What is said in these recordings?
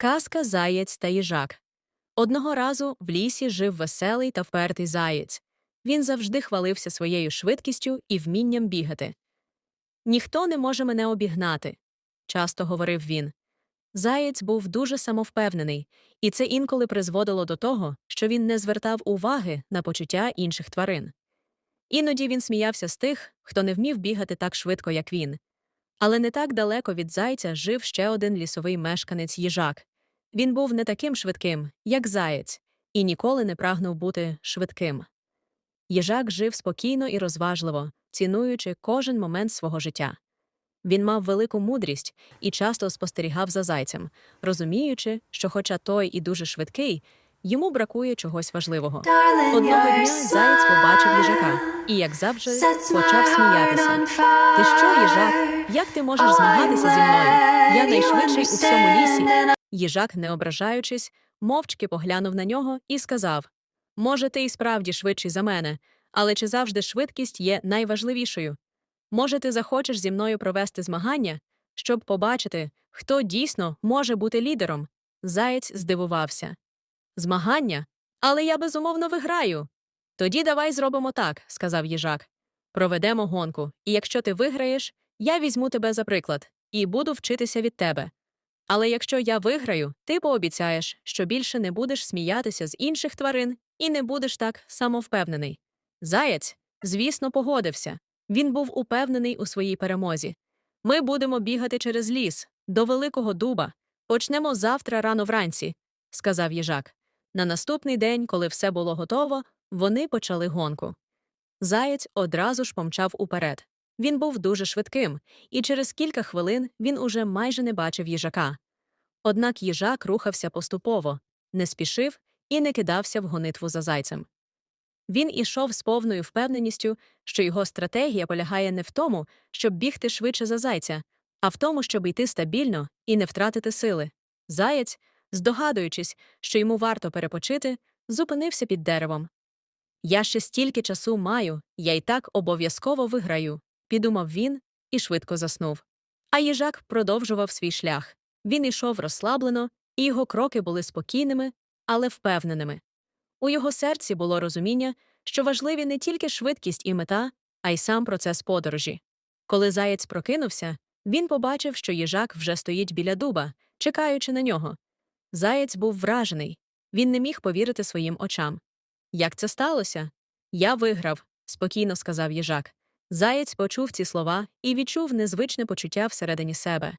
Казка Заєць та їжак. Одного разу в лісі жив веселий та впертий заєць. Він завжди хвалився своєю швидкістю і вмінням бігати. Ніхто не може мене обігнати, часто говорив він. Заєць був дуже самовпевнений, і це інколи призводило до того, що він не звертав уваги на почуття інших тварин. Іноді він сміявся з тих, хто не вмів бігати так швидко, як він. Але не так далеко від зайця жив ще один лісовий мешканець їжак. Він був не таким швидким, як заєць, і ніколи не прагнув бути швидким. Їжак жив спокійно і розважливо, цінуючи кожен момент свого життя. Він мав велику мудрість і часто спостерігав за зайцем, розуміючи, що, хоча той і дуже швидкий, йому бракує чогось важливого. Одного дня заєць побачив їжака і, як завжди, почав сміятися. Ти що, їжак? Як ти можеш змагатися зі мною? Я найшвидший у всьому лісі. Їжак, не ображаючись, мовчки поглянув на нього і сказав Може, ти і справді швидший за мене, але чи завжди швидкість є найважливішою? Може, ти захочеш зі мною провести змагання, щоб побачити, хто дійсно може бути лідером? Заєць здивувався. Змагання? Але я безумовно виграю. Тоді давай зробимо так, сказав їжак. Проведемо гонку, і якщо ти виграєш, я візьму тебе за приклад і буду вчитися від тебе. Але якщо я виграю, ти пообіцяєш, що більше не будеш сміятися з інших тварин і не будеш так самовпевнений. Заєць, звісно, погодився. Він був упевнений у своїй перемозі. Ми будемо бігати через ліс, до великого дуба. Почнемо завтра рано вранці, сказав їжак. На наступний день, коли все було готово, вони почали гонку. Заєць одразу ж помчав уперед. Він був дуже швидким, і через кілька хвилин він уже майже не бачив їжака. Однак їжак рухався поступово, не спішив і не кидався в гонитву за зайцем. Він ішов з повною впевненістю, що його стратегія полягає не в тому, щоб бігти швидше за зайця, а в тому, щоб йти стабільно і не втратити сили. Заєць, здогадуючись, що йому варто перепочити, зупинився під деревом. Я ще стільки часу маю, я й так обов'язково виграю, підумав він і швидко заснув. А їжак продовжував свій шлях. Він ішов розслаблено, і його кроки були спокійними, але впевненими. У його серці було розуміння, що важливі не тільки швидкість і мета, а й сам процес подорожі. Коли заєць прокинувся, він побачив, що їжак вже стоїть біля дуба, чекаючи на нього. Заєць був вражений, він не міг повірити своїм очам. Як це сталося? Я виграв, спокійно сказав їжак. Заєць почув ці слова і відчув незвичне почуття всередині себе.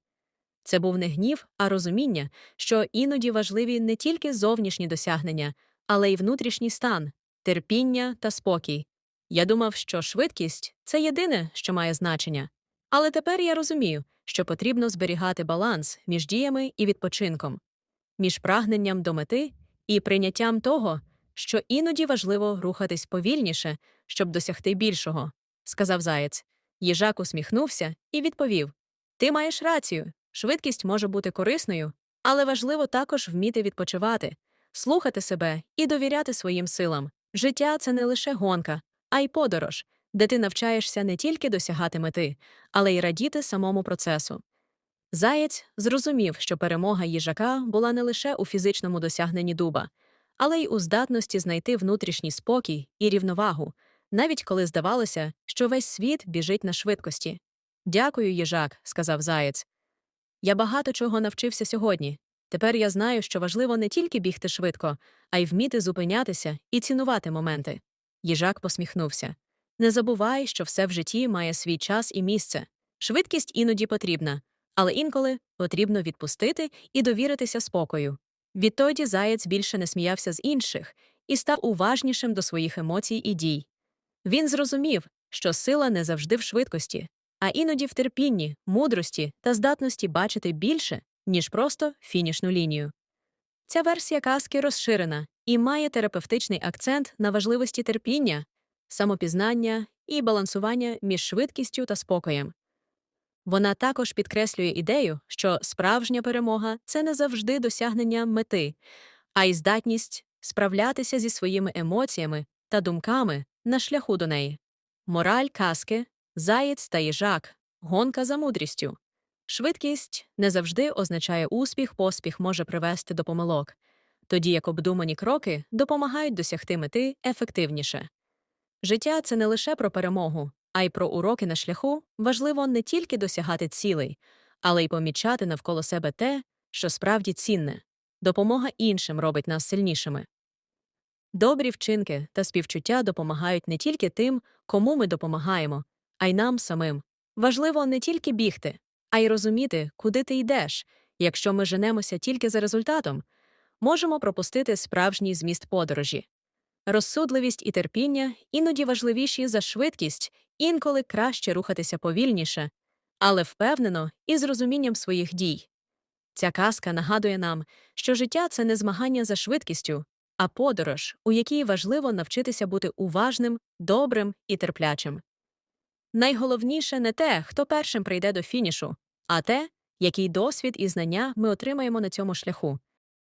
Це був не гнів, а розуміння, що іноді важливі не тільки зовнішні досягнення, але й внутрішній стан, терпіння та спокій. Я думав, що швидкість це єдине, що має значення. Але тепер я розумію, що потрібно зберігати баланс між діями і відпочинком, між прагненням до мети і прийняттям того, що іноді важливо рухатись повільніше, щоб досягти більшого, сказав заєць. Їжак усміхнувся і відповів Ти маєш рацію, швидкість може бути корисною, але важливо також вміти відпочивати, слухати себе і довіряти своїм силам. Життя це не лише гонка, а й подорож, де ти навчаєшся не тільки досягати мети, але й радіти самому процесу. Заєць зрозумів, що перемога їжака була не лише у фізичному досягненні дуба, але й у здатності знайти внутрішній спокій і рівновагу, навіть коли здавалося, що весь світ біжить на швидкості. Дякую, їжак, сказав заєць. Я багато чого навчився сьогодні. Тепер я знаю, що важливо не тільки бігти швидко, а й вміти зупинятися і цінувати моменти. Їжак посміхнувся. Не забувай, що все в житті має свій час і місце. Швидкість іноді потрібна, але інколи потрібно відпустити і довіритися спокою. Відтоді заєць більше не сміявся з інших і став уважнішим до своїх емоцій і дій. Він зрозумів, що сила не завжди в швидкості, а іноді в терпінні, мудрості та здатності бачити більше, ніж просто фінішну лінію. Ця версія казки розширена і має терапевтичний акцент на важливості терпіння, самопізнання і балансування між швидкістю та спокоєм. Вона також підкреслює ідею, що справжня перемога це не завжди досягнення мети, а й здатність справлятися зі своїми емоціями та думками на шляху до неї. Мораль казки, заєць та їжак, гонка за мудрістю. Швидкість не завжди означає успіх, поспіх може привести до помилок, тоді як обдумані кроки допомагають досягти мети ефективніше. Життя це не лише про перемогу, а й про уроки на шляху важливо не тільки досягати цілей, але й помічати навколо себе те, що справді цінне. Допомога іншим робить нас сильнішими. Добрі вчинки та співчуття допомагають не тільки тим, кому ми допомагаємо, а й нам самим. Важливо не тільки бігти, а й розуміти, куди ти йдеш. Якщо ми женемося тільки за результатом, можемо пропустити справжній зміст подорожі. Розсудливість і терпіння іноді важливіші за швидкість, інколи краще рухатися повільніше, але впевнено і з розумінням своїх дій. Ця казка нагадує нам, що життя це не змагання за швидкістю, а подорож, у якій важливо навчитися бути уважним, добрим і терплячим. Найголовніше не те, хто першим прийде до фінішу, а те, який досвід і знання ми отримаємо на цьому шляху.